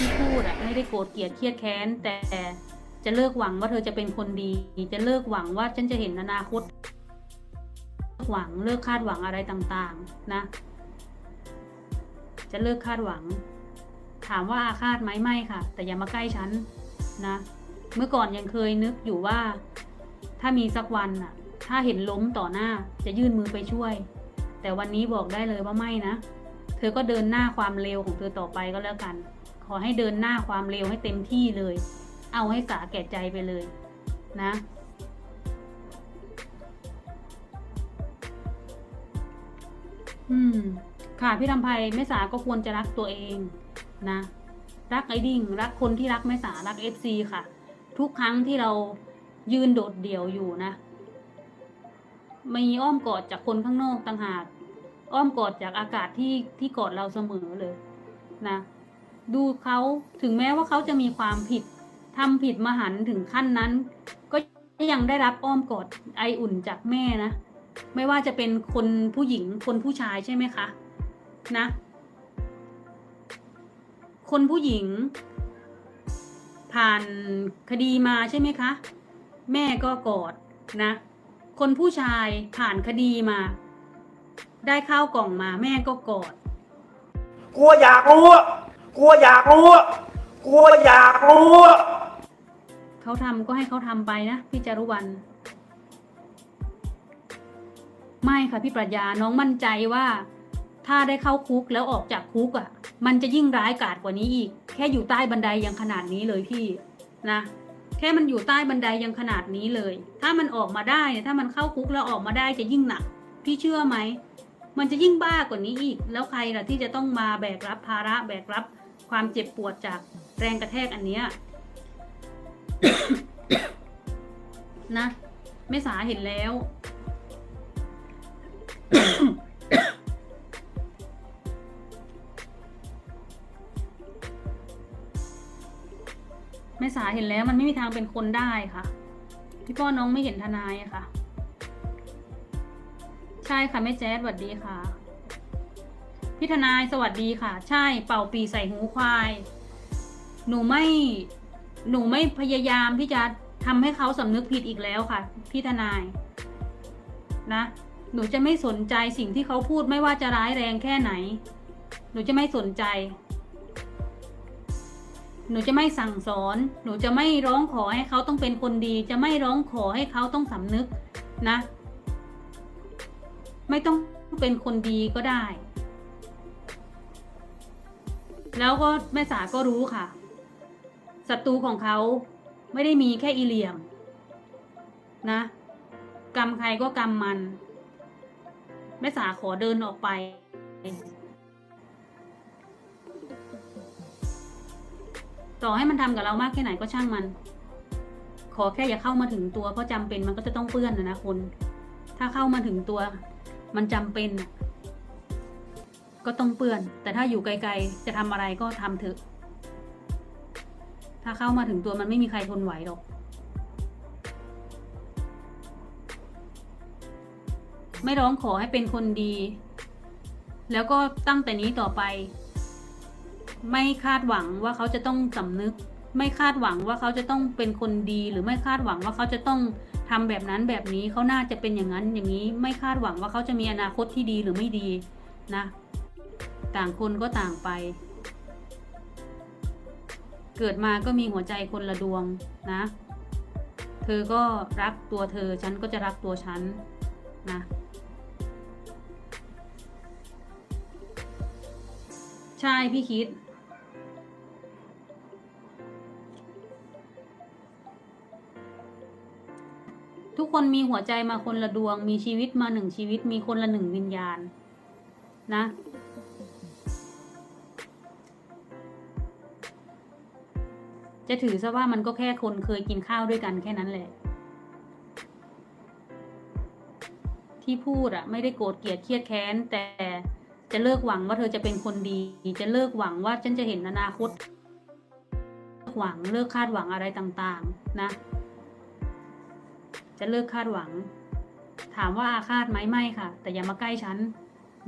ที่พูดอะไม่ได้โกรธเกลียดเครียดแค้น แต่จะเลิกหวังว่าเธอจะเป็นคนดี จะเลิกหวังว่าฉันจะเห็นอนาคตเลิกหวังเลิกคาดหวังอะไรต่างๆ นะ จะเลิกคาดหวัง ถามว่าอาฆาตไหมไม่ค่ะ แต่อย่ามาใกล้ฉันนะ เมื่อก่อนยังเคยนึกอยู่ว่า ถ้ามีสักวันน่ะถ้าเห็นล้มต่อหน้าจะยื่นมือไปช่วย แต่วันนี้บอกได้เลยว่าไม่นะ เธอก็เดินหน้าความเร็วของเธอต่อไปก็แล้วกัน อให้เดินหน้าความเร็วให้เต็มที่เลย เอาให้สาแก่ใจไปเลยนะอืมค่ะพี่ลำไพแม่สาก็ควรจะรักตัวเองนะ รักไอ้ดิ่ง รักคนที่รักแม่สารักเอฟซีค่ะ ทุกครั้งที่เรายืนโดดเดี่ยวอยู่นะมีอ้อมกอดจากคนข้างนอกต่างหาก อ้อมกอดจากอากาศที่ที่กอดเราเสมอเลยนะ ดูเขาถึงแม้ว่าเขาจะมีความผิดทำผิดมหันถึงขั้นนั้น ก็ยังได้รับอ้อมกอดไออุ่นจากแม่นะ ไม่ว่าจะเป็นคนผู้หญิงคนผู้ชายใช่ไหมคะนะ คนผู้หญิง ผ่านคดีมาใช่ไหมคะ แม่ก็กอดนะ คนผู้ชายผ่านคดีมา ได้ข้าวกล่องมาแม่ก็กอด กลัวอยากรู้ กลัวอยากรู้กลัวอยากรู้เขาทำก็ให้เขาทำไปนะพี่จารุวรรณไม่ค่ะพี่ปรัชญาน้องมั่นใจว่า ถ้าได้เข้าคุกแล้วออกจากคุกอะ่ะ มันจะยิ่งร้ายกาจกว่านี้อีก แค่อยู่ใต้บันไดยังขนาดนี้เลยพี่นะ แค่มันอยู่ใต้บันไดยังขนาดนี้เลย ถ้ามันออกมาได้เนี่ยถ้ามันเข้าคุกแล้วออกมาได้จะยิ่งหนัก พี่เชื่อไหม มันจะยิ่งบ้ากว่านี้อีก แล้วใครล่ะที่จะต้องมาแบกรับภาระแบกรับ ความเจ็บปวดจากแรงกระแทกอันเนี้ยนะแม่สาเห็นแล้วแม่สาเห็นแล้วมันไม่มีทางเป็นคนได้ค่ะ พี่ป้อน้องไม่เห็นทนายอะค่ะ ใช่ค่ะแม่แจ๊ดสวัสดีค่ะ พี่ทนายสวัสดีค่ะ ใช่เป่าปีใส่หูควาย หนูไม่หนูไม่พยายามที่จะทำให้เขาสำนึกผิดอีกแล้วค่ะ พี่ทนาย นะ หนูจะไม่สนใจสิ่งที่เขาพูดไม่ว่าจะร้ายแรงแค่ไหน หนูจะไม่สนใจ หนูจะไม่สั่งสอน หนูจะไม่ร้องขอให้เขาต้องเป็นคนดี จะไม่ร้องขอให้เขาต้องสำนึกนะ ไม่ต้องเป็นคนดีก็ได้ แล้วก็แม่สาก็รู้ค่ะศัตรูของเขาไม่ได้มีแค่อีเหลี่ยม นะ กรรมใครก็กรรมมัน แม่สาขอเดินออกไป ต่อให้มันทำกับเรามากแค่ไหนก็ช่างมัน ขอแค่อย่าเข้ามาถึงตัวเพราะจำเป็นมันก็จะต้องเปื้อนนะนะคุณถ้าเข้ามาถึงตัว มันจำเป็นน่ะ ก็ต้องเปื้อน แต่ถ้าอยู่ไกลๆ จะทำอะไรก็ทำเถอะ ถ้าเข้ามาถึงตัวมันไม่มีใครทนไหวหรอกไม่ร้องขอให้เป็นคนดี แล้วก็ตั้งแต่นี้ต่อไป ไม่คาดหวังว่าเขาจะต้องสำนึก ไม่คาดหวังว่าเขาจะต้องเป็นคนดี หรือไม่คาดหวังว่าเขาจะต้องทำแบบนั้นแบบนี้เขาน่าจะเป็นอย่างนั้นอย่างนี้ ไม่คาดหวังว่าเขาจะมีอนาคตที่ดีหรือไม่ดีนะ ต่างคนก็ต่างไป เกิดมาก็มีหัวใจคนละดวงนะ เธอก็รักตัวเธอ ฉันก็จะรักตัวฉันนะ ใช่พี่คิดทุกคนมีหัวใจมาคนละดวง มีชีวิตมาหนึ่งชีวิต มีคนละหนึ่งวิญญาณ นะ จะถือซะว่ามันก็แค่คนเคยกินข้าวด้วยกันแค่นั้นแหละ ที่พูดอะไม่ได้โกรธเกลียดเครียดแค้น แต่จะเลิกหวังว่าเธอจะเป็นคนดี จะเลิกหวังว่าฉันจะเห็นอนาคตเลิกหวังเลิกคาดหวังอะไรต่างๆ นะ จะเลิกคาดหวัง ถามว่าอาฆาตไหมไม่ค่ะ แต่อย่ามาใกล้ฉัน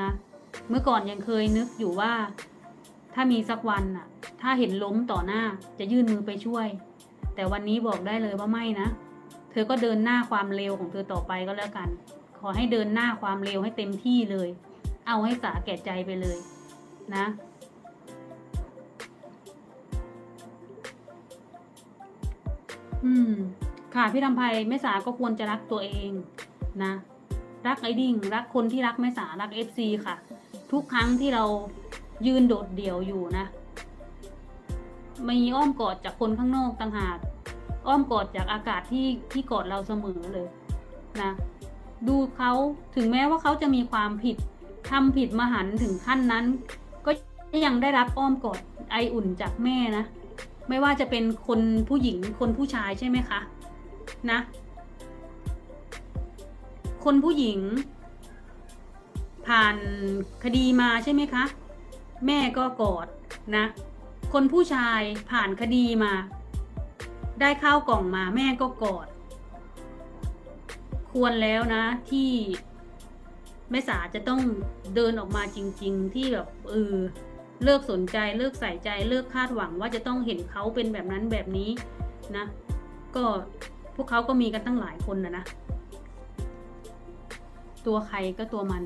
นะ เมื่อก่อนยังเคยนึกอยู่ว่า ถ้ามีสักวันอะถ้าถ้าเห็นล้มต่อหน้าจะยื่นมือไปช่วย แต่วันนี้บอกได้เลยว่าไม่นะ เธอก็เดินหน้าความเร็วของเธอต่อไปก็แล้วกัน ขอให้เดินหน้าความเร็วให้เต็มที่เลย เอาให้สาแก่ใจไปเลย นะ อืม ค่ะพี่ลำไพแม่สาก็ควรจะรักตัวเองนะ รักไอ้ดิ่ง รักคนที่รักแม่สารักเอฟซีค่ะ ทุกครั้งที่เรา ยืนโดดเดี่ยวอยู่นะ มีอ้อมกอดจากคนข้างนอกต่างหาก อ้อมกอดจากอากาศที่ที่กอดเราเสมอเลยนะ ดูเขาถึงแม้ว่าเขาจะมีความผิดทำผิดมหันถึงขั้นนั้น ก็ยังได้รับอ้อมกอดไออุ่นจากแม่นะ ไม่ว่าจะเป็นคนผู้หญิงคนผู้ชายใช่ไหมคะนะ คนผู้หญิงผ่านคดีมาใช่ไหมคะ แม่ก็กอดนะ คนผู้ชายผ่านคดีมา ได้ข้าวกล่องมาแม่ก็กอด ควรแล้วนะที่แม่สาจะต้องเดินออกมาจริง ๆ ที่แบบเออเลิกสนใจเลิกใส่ใจเลิกคาดหวังว่าจะต้องเห็นเขาเป็นแบบนั้นแบบนี้นะ ก็พวกเขาก็มีกันตั้งหลายคนนะนะ ตัวใครก็ตัวมัน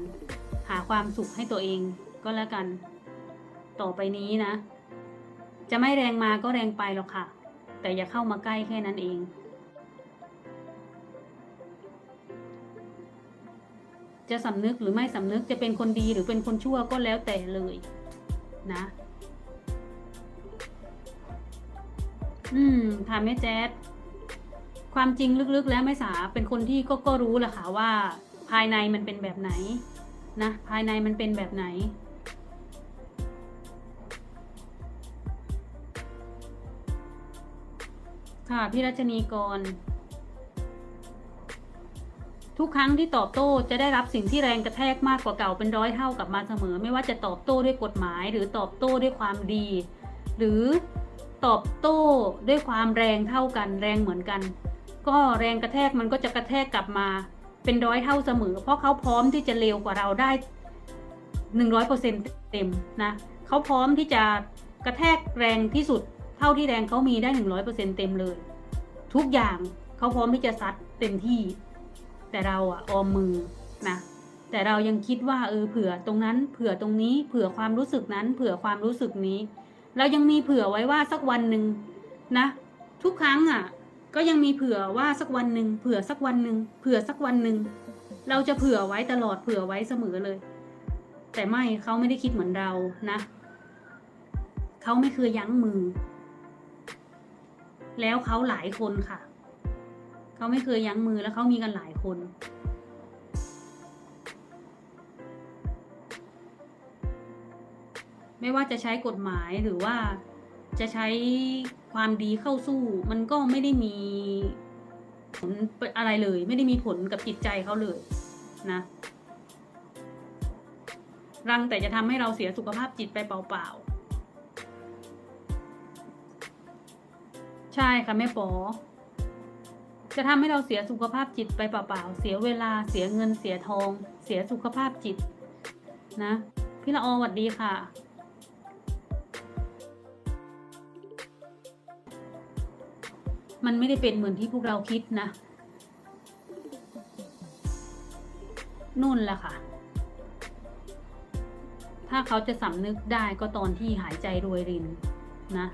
หาความสุขให้ตัวเองก็แล้วกัน ต่อไปนี้นะ จะไม่แรงมาก็แรงไปหรอกค่ะ แต่อย่าเข้ามาใกล้แค่นั้นเอง จะสำนึกหรือไม่สำนึกจะเป็นคนดีหรือเป็นคนชั่วก็แล้วแต่เลยนะ อืมค่ะแม่แจ๊ดความจริงลึกๆ แล้วไม่สาเป็นคนที่ก็ก็รู้แหละค่ะว่า ภายในมันเป็นแบบไหนนะ ภายในมันเป็นแบบไหน ค่ะพี่รัชนีกร ทุกครั้งที่ตอบโต้จะได้รับสิ่งที่แรงกระแทกมากกว่าเก่าเป็นร้อยเท่ากลับมาเสมอ ไม่ว่าจะตอบโต้ด้วยกฎหมาย หรือตอบโต้ด้วยความดี หรือตอบโต้ด้วยความแรงเท่ากัน แรงเหมือนกัน ก็แรงกระแทกมันก็จะกระแทกกลับมา เป็นร้อยเท่าเสมอ เพราะเขาพร้อมที่จะเร็วกว่าเราได้หนึ่งร้อยเปอร์เซ็นเต็มนะเขาพร้อมที่จะกระแทกแรงที่สุด เท่าที่แรงเขามีได้หนึ่งร้อยเปอร์เซ็นเต็มเลย ทุกอย่างเขาพร้อมที่จะซัดเต็มที่ แต่เราอะออมมือนะแต่เรายังคิดว่าเออเผื่อตรงนั้น เผื่อตรงนี้ เผื่อความรู้สึกนั้น เผื่อความรู้สึกนี้ เรายังมีเผื่อไว้ว่าสักวันหนึ่งนะ ทุกครั้งอะก็ยังมีเผื่อว่าสักวันหนึ่งเผื่อสักวันหนึ่งเผื่อสักวันหนึ่งเราจะเผื่อไว้ตลอดเผื่อไว้เสมอเลย แต่ไม่เขาไม่ได้คิดเหมือนเรานะเขาไม่เคยยั้งมือ แล้วเขาหลายคนค่ะ เขาไม่เคยยั้งมือแล้วเขามีกันหลายคนไม่ว่าจะใช้กฎหมายหรือว่าจะใช้ความดีเข้าสู้ มันก็ไม่ได้มีผลอะไรเลย ไม่ได้มีผลกับจิตใจเขาเลยนะรังแต่จะทำให้เราเสียสุขภาพจิตไปเปล่าๆ ใช่ค่ะแม่ปอจะทำให้เราเสียสุขภาพจิตไปเปล่าๆ เสียเวลา เสียเงิน เสียทอง เสียสุขภาพจิต นะ พี่ละออหวัดดีค่ะ มันไม่ได้เป็นเหมือนที่พวกเราคิดนะนู่นแหละค่ะ ถ้าเขาจะสำนึกได้ก็ตอนที่หายใจรวยรินนะ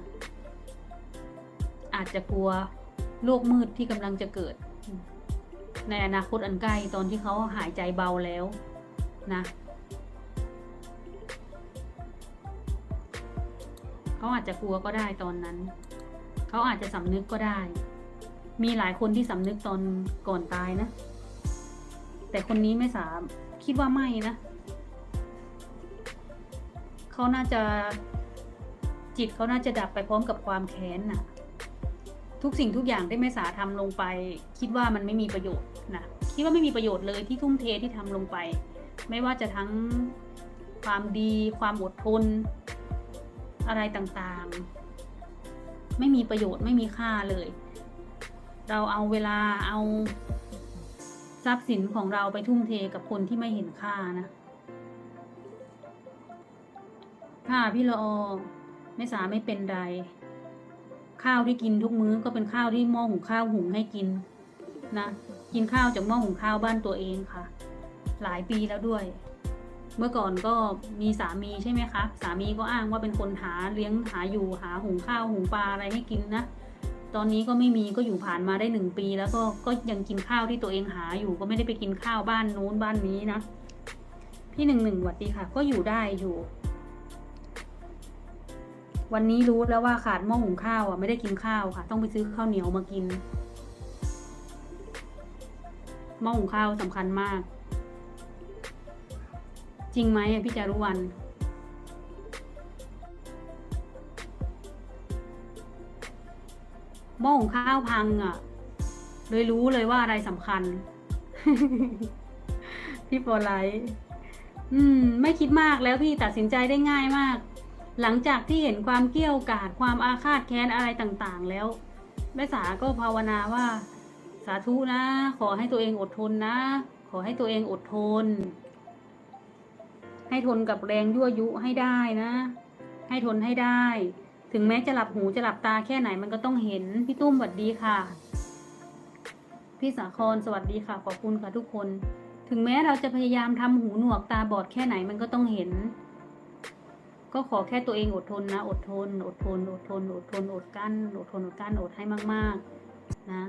อาจจะกลัวโลกมืดที่กำลังจะเกิด ในอนาคตอันใกล้ตอนที่เขาหายใจเบาแล้วนะเขาอาจจะกลัวก็ได้ตอนนั้น เขาอาจจะสำนึกก็ได้ มีหลายคนที่สำนึกตอนก่อนตายนะ แต่คนนี้ไม่สามคิดว่าไม่นะ เขาน่าจะจิตเขาน่าจะดับไปพร้อมกับความแค้นน่ะ ทุกสิ่งทุกอย่างที่แม่สาทำลงไป คิดว่ามันไม่มีประโยชน์นะคิดว่าไม่มีประโยชน์เลยที่ทุ่มเทที่ทำลงไป ไม่ว่าจะทั้งความดี ความอดทน อะไรต่างๆ ไม่มีประโยชน์ไม่มีค่าเลย เราเอาเวลาเอาทรัพย์สินของเราไปทุ่มเทกับคนที่ไม่เห็นค่านะค่ะพี่ละออแม่สาไม่เป็นไร ข้าวที่กินทุกมื้อก็เป็นข้าวที่หม้อหุงข้าวหุงให้กินนะกินข้าวจากหม้อหุงข้าวบ้านตัวเองค่ะ หลายปีแล้วด้วย เมื่อก่อนก็มีสามีใช่ไหมคะสามีก็อ้างว่าเป็นคนหาเลี้ยงหาอยู่หาหุงข้าวหุงปลาอะไรให้กินนะตอนนี้ก็ไม่มีก็อยู่ผ่านมาได้หนึ่งปี แล้วก็ก็ยังกินข้าวที่ตัวเองหาอยู่ก็ไม่ได้ไปกินข้าวบ้านนู้นบ้านนี้นะพี่หนึ่งหนึ่งหวัดดีค่ะ ก็อยู่ได้อยู่ วันนี้รู้แล้วว่าขาดหม้อหุงข้าวอะไม่ได้กินข้าวค่ะ ต้องไปซื้อข้าวเหนียวมากินหม้อหุงข้าวสำคัญมาก จริงไหมพี่จารุวันหม้อหุงข้าวพังอะ เลยรู้เลยว่าอะไรสำคัญ พี่โปรไลท์อืม ไม่คิดมากแล้วพี่ตัดสินใจได้ง่ายมาก หลังจากที่เห็นความเกี้ยวกาดความอาฆาตแค้นอะไรต่างๆ แล้ว แม่สาก็ภาวนาว่า สาธุนะ ขอให้ตัวเองอดทนนะ ขอให้ตัวเองอดทน ให้ทนกับแรงยั่วยุให้ได้นะ ให้ทนให้ได้ ถึงแม้จะหลับหูจะหลับตาแค่ไหนมันก็ต้องเห็น พี่ตุ้มสวัสดีค่ะ พี่สาครสวัสดีค่ะ ขอบคุณค่ะทุกคน ถึงแม้เราจะพยายามทำหูหนวกตาบอดแค่ไหนมันก็ต้องเห็น ก็ขอแค่ตัวเองอดทนนะ อดทน อดทน อดทน อดทน อดกั้น อดทน อดกั้น อดให้มาก ๆ นะ